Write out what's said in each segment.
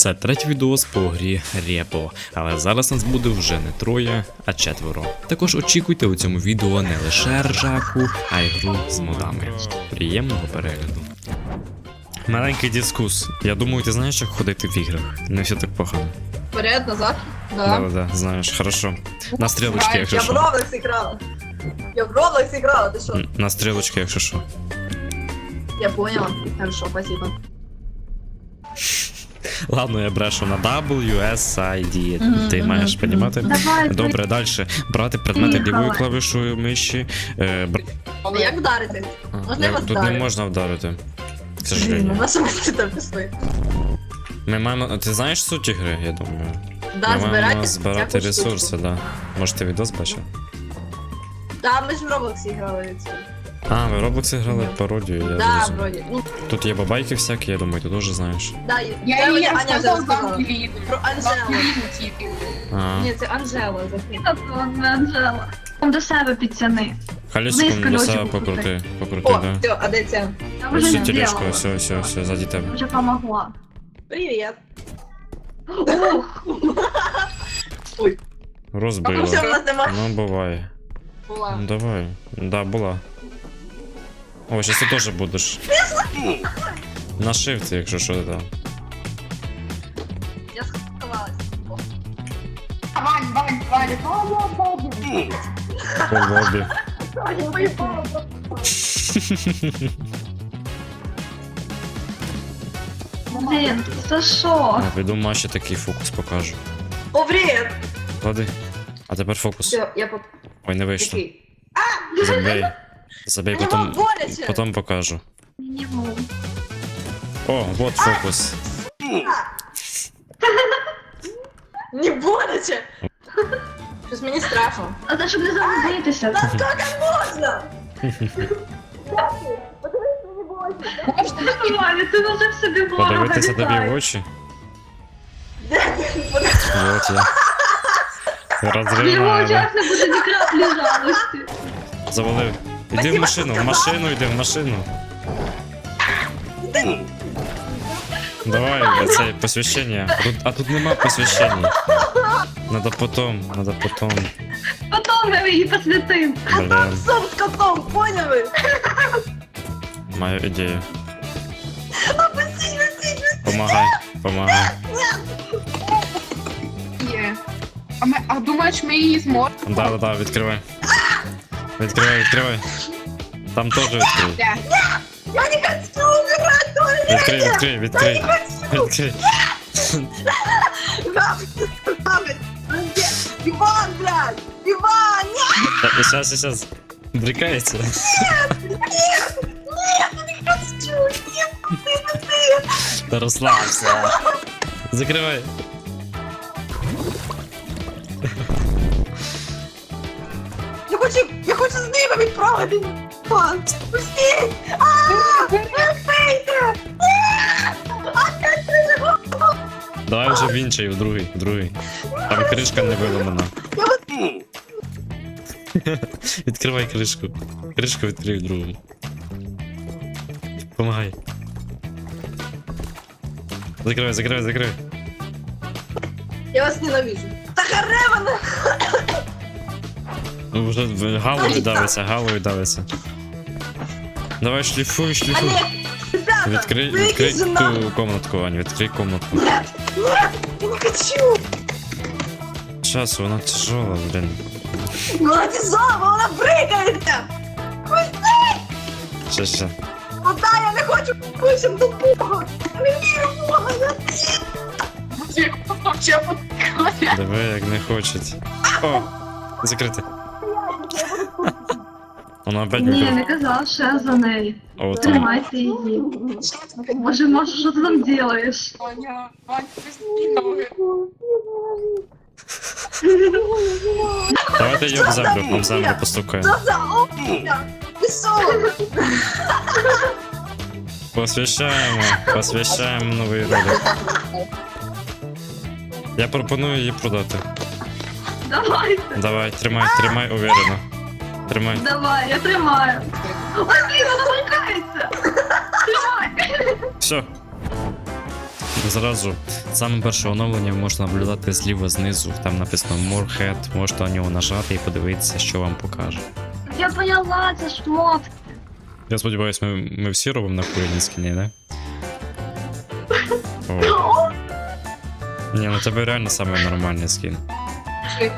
Це третій відос по грі Репо, але зараз нас буде вже не троє, а четверо. Також очікуйте у цьому відео не лише ржаку, а й гру з модами. Приємного перегляду. Маленький дискус. Я думаю, ти знаєш, як ходити в іграх. Не все так погано. Вперед, назад. Да. Да, да, знаєш, хорошо. На стрілочки, якщо Я в що. Roblox играла. Я в Roblox играла, ты что? М, На стрілочки, якщо що. Я поняла. Хорошо, спасибо. Ладно, я брешу на W, S, I, D. Мгм, Ти маєш понімати? Добре, далі. Брати предмети лівою клавішою миші. Е, бр... А як вдарити? тут не можна вдарити. К сожалению. ми пішли? Ми маємо. Ти знаєш суть ігри, я думаю. Да, Ми маємо збирати ресурси, да. Може ти відос бачив? Да, ми ж в Roblox грали. А, ви в Roblox грали пародію, я Да, зрозумів. вроді. Ну, Тут є бабайки всякі, я думаю, ти дуже знаєш. да, Я їй Аня вже розказав розказала. Про Анжелу. Вам Ліду тільки. А, Ні, це Анжела. закинь. Тобто, Анжела. Там до себе підтяни. Колесиком Вниз для себе покрути, покрути, О, да. все, а де ця? Я Ось вже цю тележку, зробила. все, все, все, ззаді тебе. Вже помогла. Привіт. Ух, А Розбила. все, в нас немає. Ну, буває. Була. Ну, Давай. Да, була. О, сейчас ти теж будеш. На шифті, якщо що там. Я сховалась. Вань, Вань, Вань. По лобі. Блін, це що? А, піду Маші такий фокус покажу. О, привіт! Клади. А тепер фокус. Все, я по... Ой, не вийшло. Який? Забей. Забей, Мені потім, вам боляче! потім покажу. Мінімум. О, вот фокус. Не боляче! Щось мені страшно. А це щоб не загубитися. Та як можна? Ваня, ти вже в собі ворога Подивитися тобі в вітаєш. очі. Де ти? Вот я. В його Розриваю. очах не буде ні краплі жалості. Завалив. Іди в машину, в машину йди, в машину. Давай, це посвящення. А тут нема посвящення. Надо потом, надо потом. Потім ми її посвятим. Блин, Сом з котом, поняли? маю ідею. Опустіть, опустіть, Помагай, помагай. Є. А, ми, а думаєш, ми її зможемо? Да, да, да, відкривай. Відкривай, відкривай. Там теж відкрий. Де? Я не хочу умирать, туалет! Відкрий, відкрий, відкрий. Відкрий. Мамы, Иван, блядь! Иван, нет! Та- Щас, щас, щас. Брикається. хочу! Нет, ты, ты, ты! Та розслабся. Закривай. Хочу, я хочу з ними відправити! Пустіть! Ааа! Давай вже в інший, в другий, в другий. Там кришка не виламана. Відкривай кришку. Кришку відкрий в другому. Помагай. Закривай, закривай, закривай. Я вас ненавижу. Та харевана! Ну вже галою давиться, галою давиться. Давай шліфуй, шліфуй. Відкрий, відкрий ту комнатку, Ань, відкрий комнатку. Нет, нет, я не хочу! Щас, вона тяжела, блін. Вона тяжела, вона брикається! Щас, щас. Ота, я не хочу пишем до Бога! В Бога! Я? Диви, як не хочуть. О! Закрити. Вона опять Ні, мікрофон. не казав, я за. О, там. Тримайте її. Може, може, що ти там робиш? Ваня, Ваня, пусти ноги. Давайте її об землю, об землю постукаємо. Що за опія? Ти що? Посвящаємо, посвящаємо новий ролик. Я пропоную її продати. Давайте, Давай, тримай, тримай уверенно. Тримай. давай, я тримаю. Ой, блін, вона торкається. Тримай. Все. Зразу саме перше оновлення можна наблюдати зліва знизу, там написано More Head, можете на нього нажати і подивитися, що вам покаже. Я поняла, це шмот. Я сподіваюся, ми, ми всі робимо на курені скіні, не? О. Ні, ну тебе реально саме нормальний скін.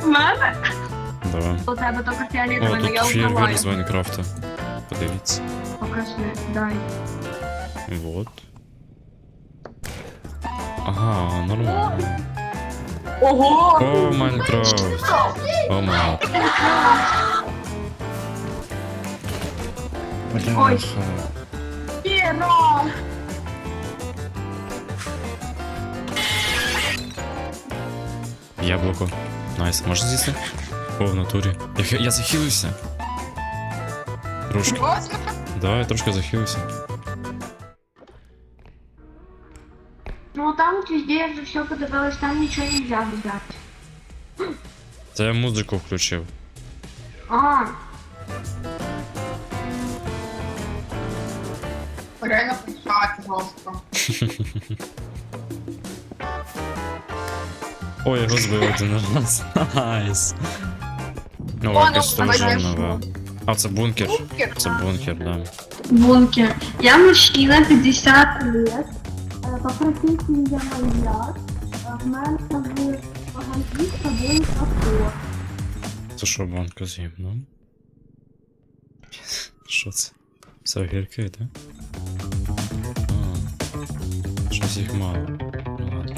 У мене? Давай. У тебе тільки О, фіолетовий, але я тут фейерверк вбиваю. з Майнкрафта. Подивіться. Покажи, дай. Вот. Ага, нормально. Ого! О, Майнкрафт. О, май. Ой. Іра! Яблуко. Найс, можеш з'їсти? О, в натурі. Я, хи- я захилився. Трошки. Серйозно? Да, я трошки захилився. Ну там везде я вже все подивилась, там нічого не можна взяти. Це я музику включив. А, Реально почати жорстко. Ой, я його збив один раз. Найс. Ну, О, якось ну, дуже давай нове. А, це бункер. Бункер? Це бункер, да. бункер. Я мужчина, 50 лет. Е, По професії я маньяк. Е, В мене в магазин один авто. Це що, банка з гімном? Що це? Це огірки, так? А, щось їх мало. Ну ладно.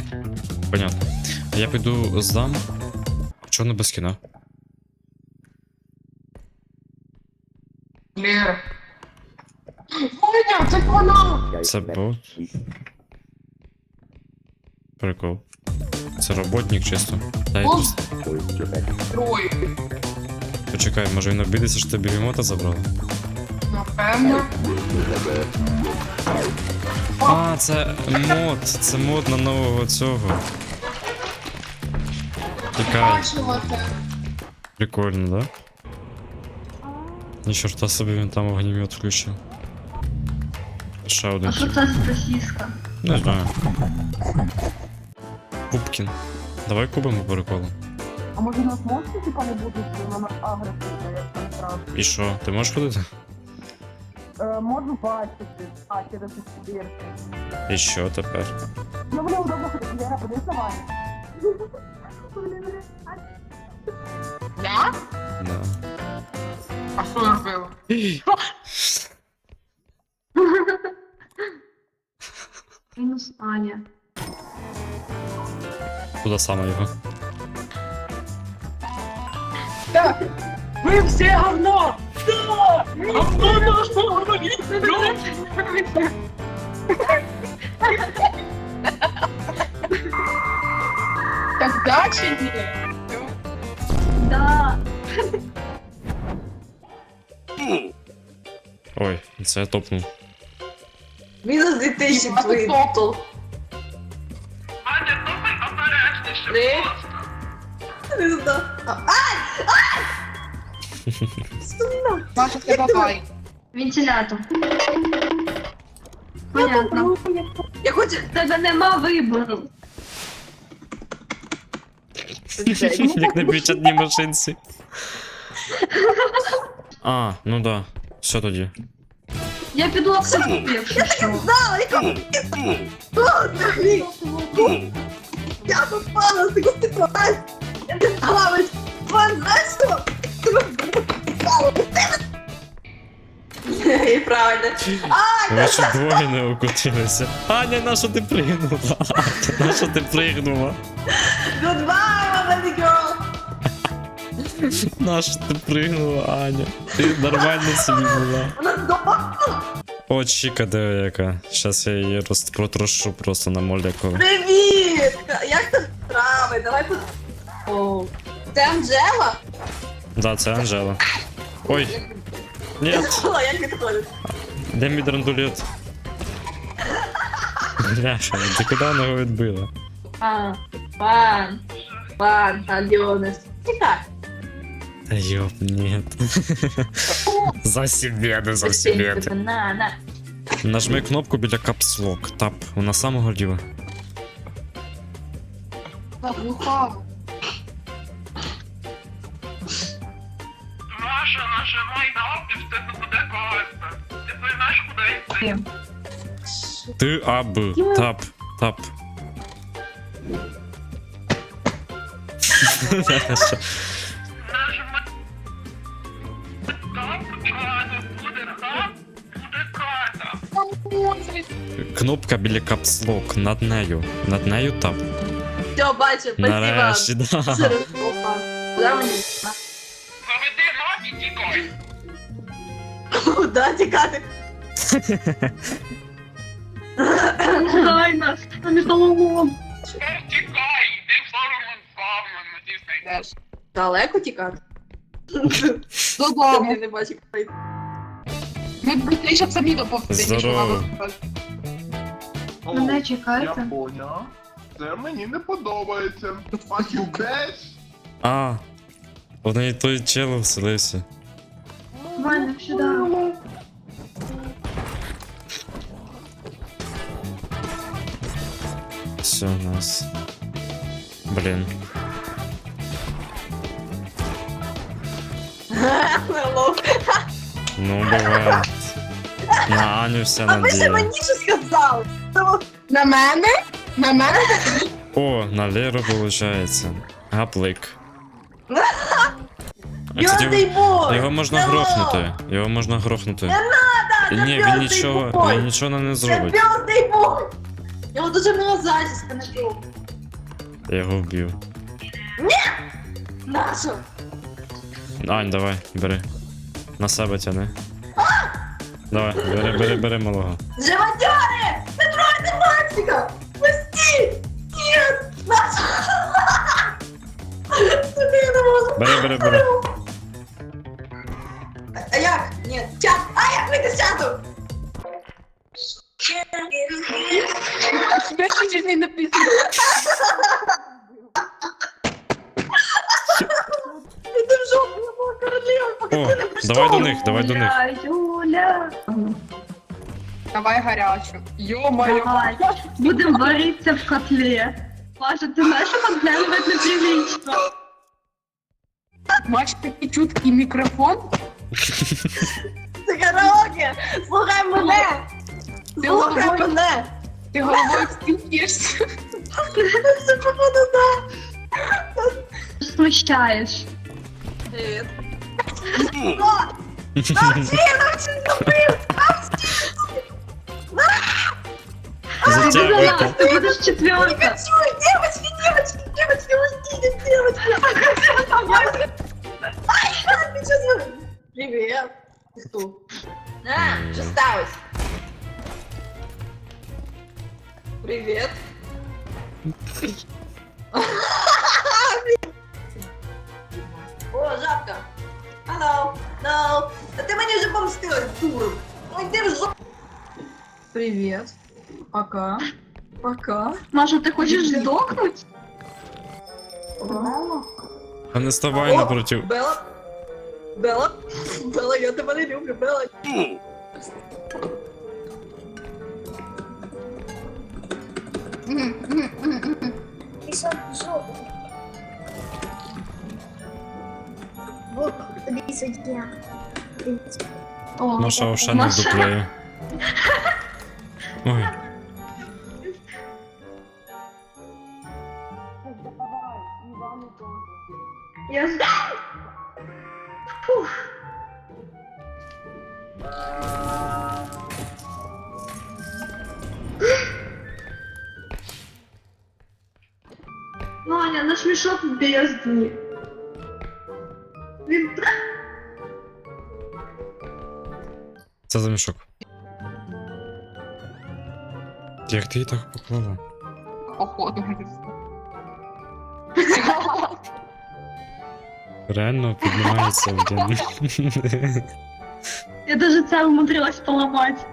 Понятно. Я піду здам. Чого не без кіна? Лера. Ваня, це вона! Це бот. Прикол. Це роботник чисто. Я Троє. Почекай, може він обідеться, що ти бігемота забрала? Напевно. А, це мод, це мод на нового цього. Чекай, прикольно, да? Ні чорта собі він там огнемет включив. Ще один. А що це за сосиска? Не знаю. Пупкін. Давай кубимо по приколу. А може у нас монстри типа не будуть на агресивно, як там зразу? І що, ти можеш ходити? Е, можу бачити, а через дірки. І що тепер? Ну вони удобно ходити, Лера, подивись на. Я? Да. А що я робила? Мінус Аня. Куда саме його? Так. Ви всі говно! Да! Говно наше говно! Так да чи ні? Да. Ой, це я топнув. Мінус 2000 А твої. ти топл. Три. Не знаю. Ай! Ай! Сумно. Маша, це бабай. Вентилятор. Понятно. Я хочу... В Тебе нема вибору. Як на печатній машинці. А, ну да. Все тоді. Я піду обсужу, якщо що. Я попала з такого ситуації. Я не знала, Ван, знаєш що? І правильно. А, Ви що двоє не окутилися. Аня, на що ти пригнула? На що ти пригнула? goodbye, baby girl. На що ти пригнула, Аня? Ти нормально собі була. Вона здохла. О, Чіка, диви яка. Щас я її роз... протрошу просто на молекули. Привіт! Як там справи? Давай тут. О, це Анжела? Да, це Анжела. Ой. Ні, Анжела, як відходить? де мій драндулет? Бляха, ти куди вона його відбила? А, пан, пан, Альонес. Тікай. Та ёб, нет. За себе, не за себе. На, на. Нажми кнопку біля капслок. Тап, вона самого ліва. глуха. Маша, нажимай на і в тебе буде каста. Ти поймеш, куди йти. Ти аб. Тап. Тап. Нажимай. Тап, ката, буде тап, буде ката. Монстрі. Кнопка біля капслок над нею. Над нею тап. Все, бачу, спасибо. Нарешті, да. Через опа. Куда мені? Заведи на і тікай. Куда тікати? Дай нас, на металолом. Тепер тікай, йди в сторону знайдеш. Далеко тікати? Я не бачу, куди йти. Ми б щоб самі доповнити. Здорово. Мене чекайте. Я поняв. Це мені не подобається. Любець. А. В неї той чел вселився. Ваня, сюди. Все, у нас. Блін. Лох. Ну, буває. На Аню все А ви ще надія. мені що сказали? Тому На мене? На мене? О, на Леру виходить. Гаплик. А, кстати, бой! його можна Hello! грохнути. Його можна грохнути. Не надо! Ні, це він нічого, він нічого нам не Це зробить. birthday boy! Його дуже мила зачіска на тіло. Я його вб'ю. Наша! Ань, давай, бери. На себе тяни. Давай, бери, бери, бери малого. Живодяри! Не трогайте мальчика! Пусти! Нет! Бери, бери, бери. Них, давай до них. Юля, Юля. Давай гарячу. Йо-моє. Давай. Будем вариться в котле. Паша, ты знаешь, что подглядывать неприлично? Маєш такий чуткий мікрофон? Це караоке! Слухай мене! Ти Слухай головою- мене! Ти головою вступишся. Все походу, да! Смущаешь. Привіт. О! Затягивай. А! Ты будешь четверка. Девочки, девочки, девочки, уйдите, девочки. А а, Привет. Ты кто? На, шестаюсь. Привет. О, жабка. Hello. No! Да ты мне уже помстилась, дура! Ой, ты в жопу! Привет! Пока! Пока! Маша, ты хочешь сдохнуть? А не ставай О, напротив. Бела! Бела! Бела, я тебе не люблю, Бела! Пішов в жопу. Вот тобі суддя. О, Маша ушами в Маша. дуплею. Ой, Я с- Фух. Ваня, наш мешок в бездне. Це за мішок. Як ти її так поклала? Походу. Реально піднімається день. Я даже це умудрилась поломать.